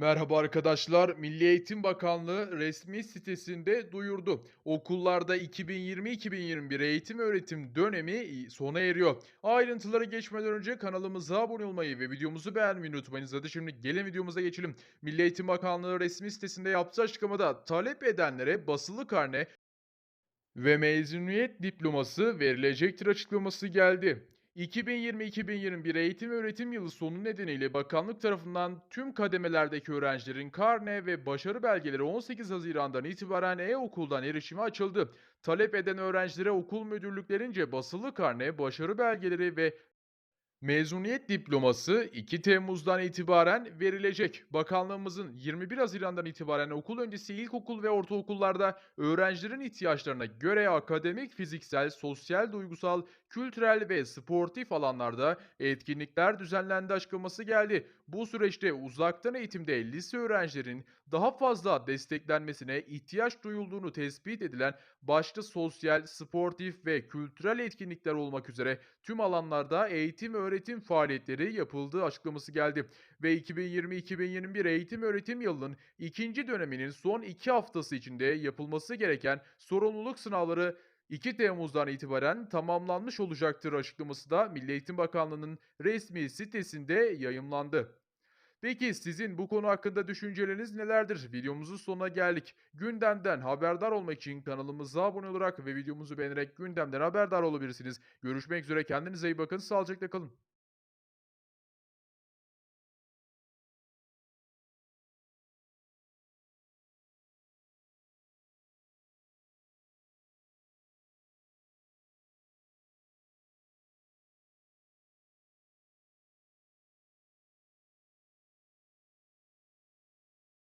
Merhaba arkadaşlar. Milli Eğitim Bakanlığı resmi sitesinde duyurdu. Okullarda 2020-2021 eğitim öğretim dönemi sona eriyor. Ayrıntılara geçmeden önce kanalımıza abone olmayı ve videomuzu beğenmeyi unutmayınız. Hadi şimdi gelin videomuza geçelim. Milli Eğitim Bakanlığı resmi sitesinde yaptığı açıklamada talep edenlere basılı karne ve mezuniyet diploması verilecektir açıklaması geldi. 2020-2021 eğitim öğretim yılı sonu nedeniyle bakanlık tarafından tüm kademelerdeki öğrencilerin karne ve başarı belgeleri 18 Haziran'dan itibaren e-okuldan erişime açıldı. Talep eden öğrencilere okul müdürlüklerince basılı karne, başarı belgeleri ve Mezuniyet diploması 2 Temmuz'dan itibaren verilecek. Bakanlığımızın 21 Haziran'dan itibaren okul öncesi ilkokul ve ortaokullarda öğrencilerin ihtiyaçlarına göre akademik, fiziksel, sosyal, duygusal, kültürel ve sportif alanlarda etkinlikler düzenlendi açıklaması geldi. Bu süreçte uzaktan eğitimde lise öğrencilerin daha fazla desteklenmesine ihtiyaç duyulduğunu tespit edilen başta sosyal, sportif ve kültürel etkinlikler olmak üzere tüm alanlarda eğitim öğretim faaliyetleri yapıldığı açıklaması geldi. Ve 2020-2021 eğitim öğretim yılının ikinci döneminin son iki haftası içinde yapılması gereken sorumluluk sınavları 2 Temmuz'dan itibaren tamamlanmış olacaktır açıklaması da Milli Eğitim Bakanlığı'nın resmi sitesinde yayımlandı. Peki sizin bu konu hakkında düşünceleriniz nelerdir? Videomuzun sonuna geldik. Gündemden haberdar olmak için kanalımıza abone olarak ve videomuzu beğenerek gündemden haberdar olabilirsiniz. Görüşmek üzere kendinize iyi bakın. Sağlıcakla kalın.